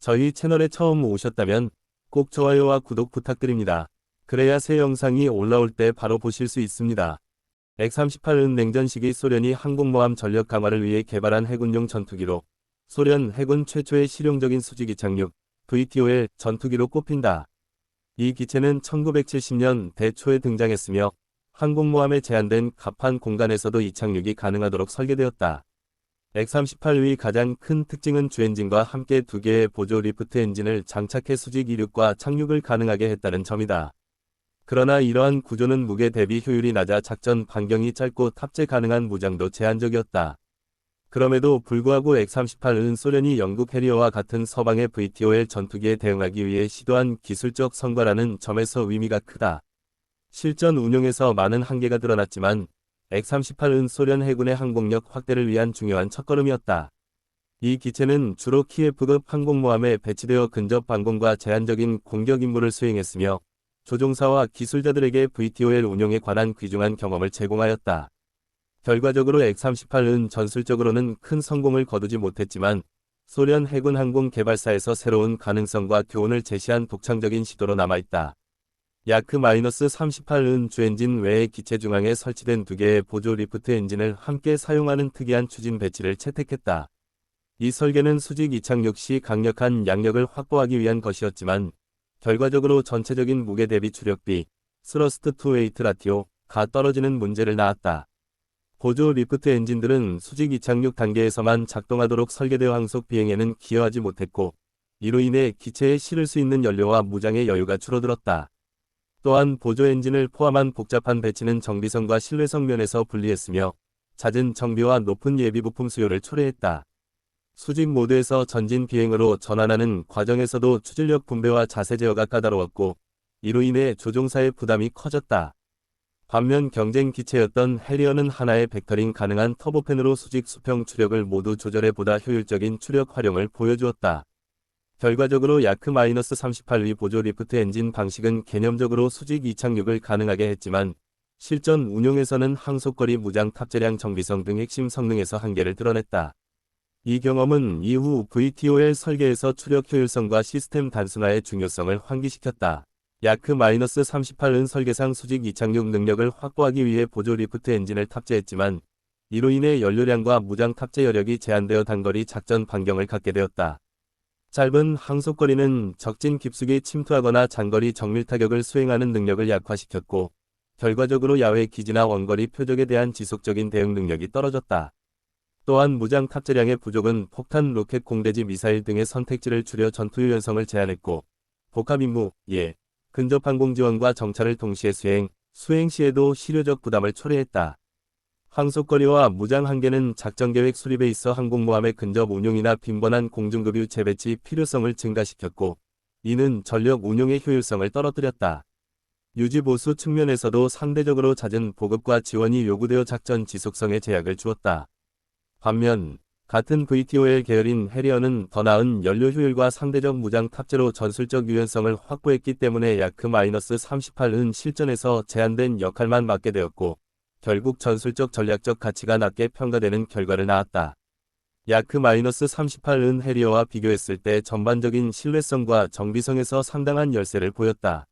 저희 채널에 처음 오셨다면 꼭 좋아요와 구독 부탁드립니다. 그래야 새 영상이 올라올 때 바로 보실 수 있습니다. X-38은 냉전 시기 소련이 항공모함 전력 강화를 위해 개발한 해군용 전투기로 소련 해군 최초의 실용적인 수직 이 착륙 VTOL 전투기로 꼽힌다. 이 기체는 1970년 대초에 등장했으며 항공모함에 제한된 갑판 공간에서도 이착륙이 가능하도록 설계되었다. X-38의 가장 큰 특징은 주엔진과 함께 두 개의 보조 리프트 엔진을 장착해 수직 이륙과 착륙을 가능하게 했다는 점이다. 그러나 이러한 구조는 무게 대비 효율이 낮아 작전 반경이 짧고 탑재 가능한 무장도 제한적이었다. 그럼에도 불구하고 X-38은 소련이 영국 해리어와 같은 서방의 VTOL 전투기에 대응하기 위해 시도한 기술적 성과라는 점에서 의미가 크다. 실전 운용에서 많은 한계가 드러났지만 X-38은 소련 해군의 항공력 확대를 위한 중요한 첫걸음이었다. 이 기체는 주로 키예프급 항공모함에 배치되어 근접 방공과 제한적인 공격 임무를 수행했으며 조종사와 기술자들에게 VTOL 운용에 관한 귀중한 경험을 제공하였다. 결과적으로 X-38은 전술적으로는 큰 성공을 거두지 못했지만 소련 해군 항공 개발사에서 새로운 가능성과 교훈을 제시한 독창적인 시도로 남아있다. 야크-38은 주엔진 외에 기체 중앙에 설치된 두 개의 보조 리프트 엔진을 함께 사용하는 특이한 추진 배치를 채택했다. 이 설계는 수직 이착륙 시 강력한 양력을 확보하기 위한 것이었지만 결과적으로 전체적인 무게 대비 추력비, 스러스트 투 웨이트 라티오가 떨어지는 문제를 낳았다. 보조 리프트 엔진들은 수직 이착륙 단계에서만 작동하도록 설계되어 항속 비행에는 기여하지 못했고 이로 인해 기체에 실을 수 있는 연료와 무장의 여유가 줄어들었다. 또한 보조 엔진을 포함한 복잡한 배치는 정비성과 신뢰성 면에서 불리했으며 잦은 정비와 높은 예비 부품 수요를 초래했다. 수직 모드에서 전진 비행으로 전환하는 과정에서도 추진력 분배와 자세 제어가 까다로웠고 이로 인해 조종사의 부담이 커졌다. 반면 경쟁 기체였던 해리어는 하나의 벡터링 가능한 터보팬으로 수직 수평 추력을 모두 조절해 보다 효율적인 추력 활용을 보여주었다. 결과적으로 야크-38위 보조 리프트 엔진 방식은 개념적으로 수직 이착륙을 가능하게 했지만 실전 운용에서는 항속거리 무장 탑재량 정비성 등 핵심 성능에서 한계를 드러냈다. 이 경험은 이후 VTOL 설계에서 추력 효율성과 시스템 단순화의 중요성을 환기시켰다. 야크-38은 설계상 수직 이착륙 능력을 확보하기 위해 보조 리프트 엔진을 탑재했지만 이로 인해 연료량과 무장 탑재 여력이 제한되어 단거리 작전 반경을 갖게 되었다. 짧은 항속거리는 적진 깊숙이 침투하거나 장거리 정밀 타격을 수행하는 능력을 약화시켰고 결과적으로 야외 기지나 원거리 표적에 대한 지속적인 대응 능력이 떨어졌다. 또한 무장 탑재량의 부족은 폭탄 로켓 공대지 미사일 등의 선택지를 줄여 전투 유연성을 제한했고 복합 임무, 예, 근접 항공 지원과 정찰을 동시에 수행, 수행 시에도 실효적 부담을 초래했다. 항속거리와 무장 한계는 작전계획 수립에 있어 항공모함의 근접 운용이나 빈번한 공중급유 재배치 필요성을 증가시켰고 이는 전력 운용의 효율성을 떨어뜨렸다. 유지보수 측면에서도 상대적으로 잦은 보급과 지원이 요구되어 작전 지속성에 제약을 주었다. 반면 같은 VTOL 계열인 해리어는 더 나은 연료 효율과 상대적 무장 탑재로 전술적 유연성을 확보했기 때문에 야크-38은 실전에서 제한된 역할만 맡게 되었고 결국 전술적 전략적 가치가 낮게 평가되는 결과를 낳았다. 야크-38은 해리어와 비교했을 때 전반적인 신뢰성과 정비성에서 상당한 열세를 보였다.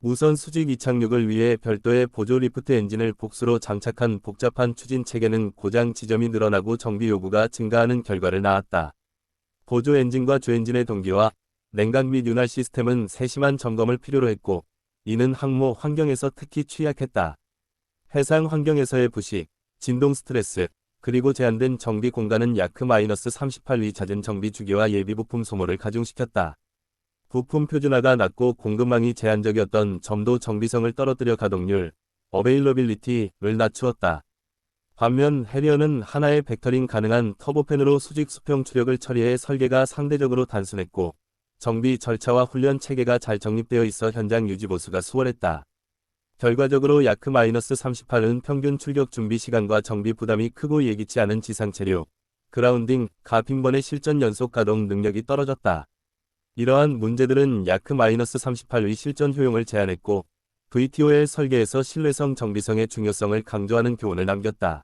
우선 수직 이착륙을 위해 별도의 보조 리프트 엔진을 복수로 장착한 복잡한 추진 체계는 고장 지점이 늘어나고 정비 요구가 증가하는 결과를 낳았다. 보조 엔진과 주엔진의 동기와 냉각 및 윤활 시스템은 세심한 점검을 필요로 했고 이는 항모 환경에서 특히 취약했다. 해상 환경에서의 부식, 진동 스트레스, 그리고 제한된 정비 공간은 야크-38위 잦은 정비 주기와 예비 부품 소모를 가중시켰다. 부품 표준화가 낮고 공급망이 제한적이었던 점도 정비성을 떨어뜨려 가동률, 어베일러빌리티를 낮추었다. 반면 해리어는 하나의 벡터링 가능한 터보팬으로 수직 수평 추력을 처리해 설계가 상대적으로 단순했고 정비 절차와 훈련 체계가 잘 정립되어 있어 현장 유지 보수가 수월했다. 결과적으로 야크-38은 평균 출격 준비 시간과 정비 부담이 크고 예기치 않은 지상 체류, 그라운딩, 가핑번의 실전 연속 가동 능력이 떨어졌다. 이러한 문제들은 야크-38의 실전 효용을 제한했고 VTO의 설계에서 신뢰성 정비성의 중요성을 강조하는 교훈을 남겼다.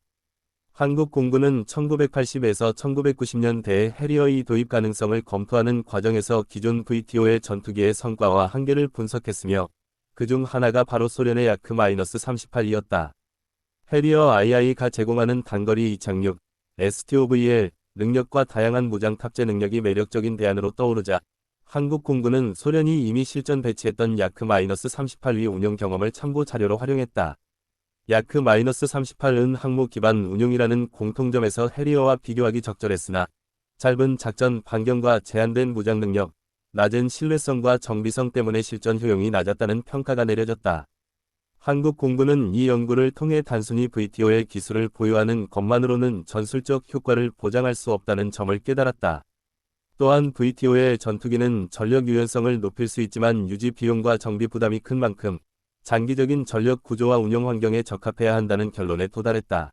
한국 공군은 1980에서 1990년대에 해리어의 도입 가능성을 검토하는 과정에서 기존 VTO의 전투기의 성과와 한계를 분석했으며 그중 하나가 바로 소련의 야크-38이었다. 해리어 II가 제공하는 단거리 이착륙, STOVL 능력과 다양한 무장 탑재 능력이 매력적인 대안으로 떠오르자 한국 공군은 소련이 이미 실전 배치했던 야크-38위 운용 경험을 참고 자료로 활용했다. 야크-38은 항모 기반 운용이라는 공통점에서 해리어와 비교하기 적절했으나 짧은 작전 반경과 제한된 무장 능력, 낮은 신뢰성과 정비성 때문에 실전 효용이 낮았다는 평가가 내려졌다. 한국 공군은 이 연구를 통해 단순히 VTO의 기술을 보유하는 것만으로는 전술적 효과를 보장할 수 없다는 점을 깨달았다. 또한 VTO의 전투기는 전력 유연성을 높일 수 있지만 유지 비용과 정비 부담이 큰 만큼 장기적인 전력 구조와 운영 환경에 적합해야 한다는 결론에 도달했다.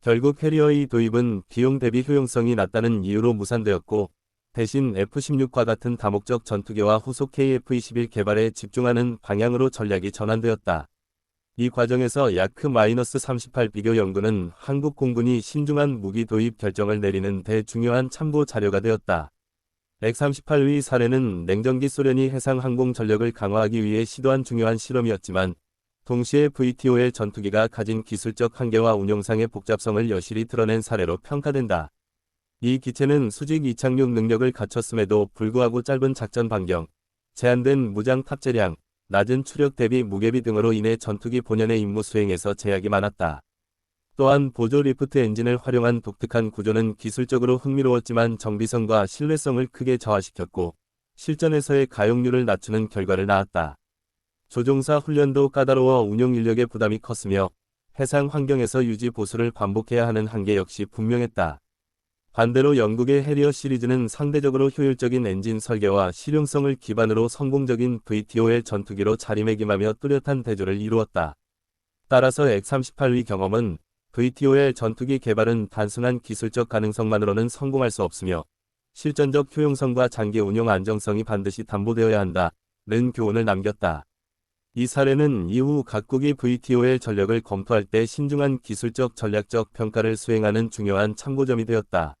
결국 해리어의 도입은 비용 대비 효용성이 낮다는 이유로 무산되었고 대신 F-16과 같은 다목적 전투기와 후속 KF-21 개발에 집중하는 방향으로 전략이 전환되었다. 이 과정에서 야크-38 비교 연구는 한국 공군이 신중한 무기 도입 결정을 내리는 대중요한 참고 자료가 되었다. 138의 사례는 냉전기 소련이 해상 항공 전력을 강화하기 위해 시도한 중요한 실험이었지만 동시에 VTO의 전투기가 가진 기술적 한계와 운용상의 복잡성을 여실히 드러낸 사례로 평가된다. 이 기체는 수직 이착륙 능력을 갖췄음에도 불구하고 짧은 작전 반경, 제한된 무장 탑재량, 낮은 추력 대비 무게비 등으로 인해 전투기 본연의 임무 수행에서 제약이 많았다. 또한 보조 리프트 엔진을 활용한 독특한 구조는 기술적으로 흥미로웠지만 정비성과 신뢰성을 크게 저하시켰고 실전에서의 가용률을 낮추는 결과를 낳았다. 조종사 훈련도 까다로워 운용 인력의 부담이 컸으며 해상 환경에서 유지 보수를 반복해야 하는 한계 역시 분명했다. 반대로 영국의 해리어 시리즈는 상대적으로 효율적인 엔진 설계와 실용성을 기반으로 성공적인 VTO의 전투기로 자리매김하며 뚜렷한 대조를 이루었다. 따라서 X-38위 경험은 VTO의 전투기 개발은 단순한 기술적 가능성만으로는 성공할 수 없으며 실전적 효용성과 장기 운용 안정성이 반드시 담보되어야 한다 는 교훈을 남겼다. 이 사례는 이후 각국이 VTO의 전력을 검토할 때 신중한 기술적 전략적 평가를 수행하는 중요한 참고점이 되었다.